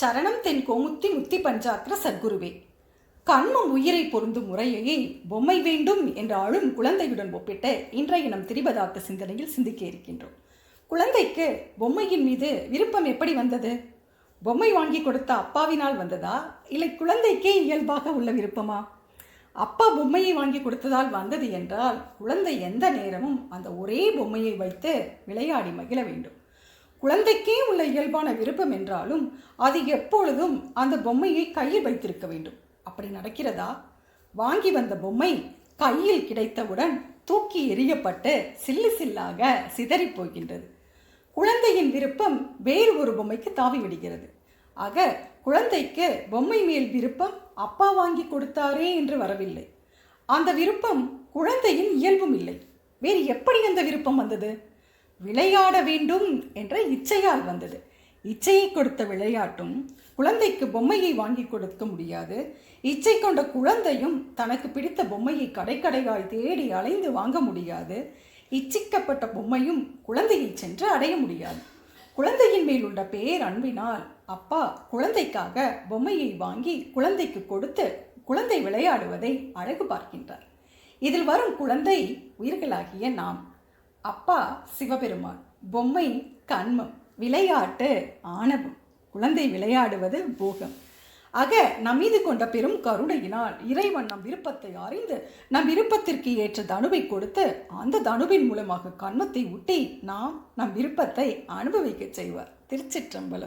சரணம் தென் கோமுத்தி முத்தி பஞ்சாத்திர சத்குருவே. கண்மம் உயிரை பொருந்தும் முறையை பொம்மை வேண்டும் என்ற அழும் குழந்தையுடன் ஒப்பிட்டு இன்றைய நம் திரிபதார்த்த சிந்தனையில் சிந்திக்க இருக்கின்றோம் குழந்தைக்கு பொம்மையின் மீது விருப்பம் எப்படி வந்தது? பொம்மை வாங்கி கொடுத்த அப்பாவினால் வந்ததா? இல்லை குழந்தைக்கே இயல்பாக உள்ள விருப்பமா? அப்பா பொம்மையை வாங்கி கொடுத்ததால் வந்தது என்றால் குழந்தை எந்த நேரமும் அந்த ஒரே பொம்மையை வைத்து விளையாடி மகிழ வேண்டும். குழந்தைக்கே உள்ள இயல்பான விருப்பம் என்றாலும் அது எப்பொழுதும் அந்த பொம்மையை கையில் வைத்திருக்க வேண்டும். அப்படி நடக்கிறதா? வாங்கி வந்த பொம்மை கையில் கிடைத்தவுடன் தூக்கி எறியப்பட்டு சில்லு சில்லாக சிதறிப் போகின்றது. குழந்தையின் விருப்பம் வேறு ஒரு பொம்மைக்கு தாவி விடுகிறது. ஆக குழந்தைக்கு பொம்மை மேல் விருப்பம் அப்பா வாங்கி கொடுத்தாரே என்று வரவில்லை. அந்த விருப்பம் குழந்தையின் இயல்பும் இல்லை. வேறு எப்படி அந்த விருப்பம் வந்தது? விளையாட வேண்டும் என்ற இச்சையால் வந்தது. இச்சையை கொடுத்த விளையாட்டும் குழந்தைக்கு பொம்மையை வாங்கி கொடுக்க முடியாது. இச்சை கொண்ட குழந்தையும் தனக்கு பிடித்த பொம்மையை கடைக்கடையாய் தேடி அலைந்து வாங்க முடியாது. இச்சிக்கப்பட்ட பொம்மையும் குழந்தையை சென்று அடைய முடியாது. குழந்தையின் மேல் உள்ள பேர் அன்பினால் அப்பா குழந்தைக்காக பொம்மையை வாங்கி குழந்தைக்கு கொடுத்து குழந்தை விளையாடுவதை அழகு பார்க்கின்றார். இதில் வரும் குழந்தை உயிர்களாகிய நாம். அப்பா சிவபெருமான் பொம்மை கண்மம் விளையாட்டு ஆணவம். குழந்தை விளையாடுவது போகம். ஆக நம் மீது கொண்ட பெரும் கருணையினால் இறைவன் நம் விருப்பத்தை அறிந்து நம் விருப்பத்திற்கு ஏற்ற தனுவை கொடுத்து அந்த தனுவின் மூலமாக கண்மத்தை ஊட்டி நாம் நம் விருப்பத்தை அனுபவிக்க செய்வார். திருச்சிற்றம்பலம்.